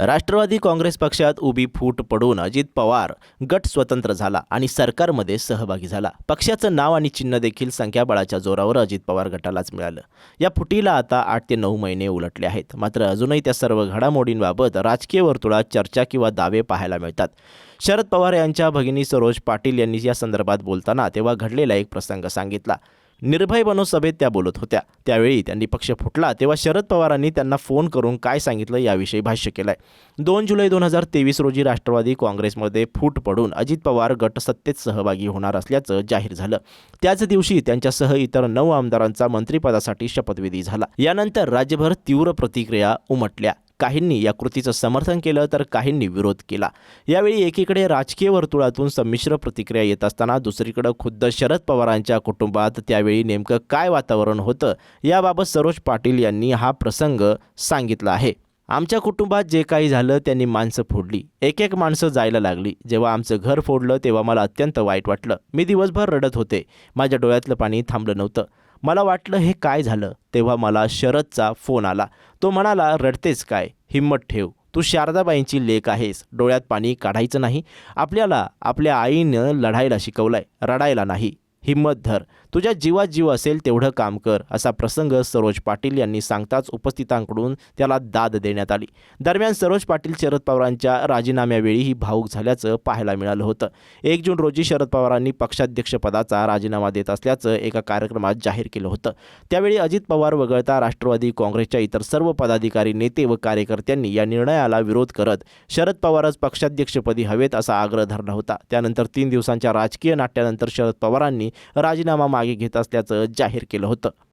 राष्ट्रवादी काँग्रेस पक्षात उभी फूट पडून अजित पवार गट स्वतंत्र झाला आणि सरकारमध्ये सहभागी झाला. पक्षाचं नाव आणि चिन्ह देखील संख्याबळाच्या जोरावर अजित पवार गटालाच मिळालं. या फुटीला आता आठ ते नऊ महिने उलटले आहेत. मात्र अजूनही त्या सर्व घडामोडींबाबत राजकीय वर्तुळात चर्चा किंवा दावे पाहायला मिळतात. शरद पवार यांच्या भगिनी सरोज पाटील यांनी या संदर्भात बोलताना तेव्हा घडलेला एक प्रसंग सांगितला. निर्भय बनो सभेत त्या बोलत होत्या. त्यावेळी त्यांनी पक्ष फुटला. तेव्हा शरद पवारांनी त्यांना फोन करून काय सांगितलं याविषयी भाष्य केलं आहे दोन जुलै दोन हजार तेवीस रोजी राष्ट्रवादी काँग्रेसमध्ये फूट पडून अजित पवार गट सत्तेत सहभागी होणार असल्याचं जाहीर झालं. त्याच दिवशी त्यांच्यासह इतर नऊ आमदारांचा मंत्रिपदासाठी शपथविधी झाला. यानंतर राज्यभर तीव्र प्रतिक्रिया उमटल्या. काहींनी या कृतीचं समर्थन केलं तर काहींनी विरोध केला. यावेळी एकीकडे राजकीय वर्तुळातून संमिश्र प्रतिक्रिया येत असताना दुसरीकडे खुद्द शरद पवारांच्या कुटुंबात त्यावेळी नेमकं काय वातावरण होतं याबाबत सरोज पाटील यांनी हा प्रसंग सांगितला आहे. आमच्या कुटुंबात जे काही झालं त्यांनी माणसं फोडली. एक एक माणसं जायला लागली. जेव्हा आमचं घर फोडलं तेव्हा मला अत्यंत वाईट वाटलं. मी दिवसभर रडत होते. माझ्या डोळ्यातलं पाणी थांबलं नव्हतं. मला वाटलं हे काय झालं? तेव्हा मला शरदचा फोन आला. तो म्हणाला रडतेच काय? हिंमत ठेव. तू शारदाबाईंची लेक आहेस. डोळ्यात पाणी काढायचं नाही. आपल्याला आपल्या आईनं लढायला शिकवलंय. रडायला नाही. हिंमत धर. तुझ्या जीवात जीव असेल तेवढं काम कर असा प्रसंग सरोज पाटील यांनी सांगताच उपस्थितांकडून त्याला दाद देण्यात आली. दरम्यान सरोज पाटील शरद पवारांच्या राजीनाम्यावेळी ही भाऊक झाल्याचं पाहायला मिळालं होतं. एक जून रोजी शरद पवारांनी पक्षाध्यक्षपदाचा राजीनामा देत असल्याचं एका कार्यक्रमात जाहीर केलं होतं. त्यावेळी अजित पवार वगळता राष्ट्रवादी काँग्रेसच्या इतर सर्व पदाधिकारी नेते व कार्यकर्त्यांनी या निर्णयाला विरोध करत शरद पवारच पक्षाध्यक्षपदी हवेत असा आग्रह धरला होता. त्यानंतर तीन दिवसांच्या राजकीय नाट्यानंतर शरद पवारांनी राजीनामा मागे घेत असल्याचं जाहीर केलं होतं.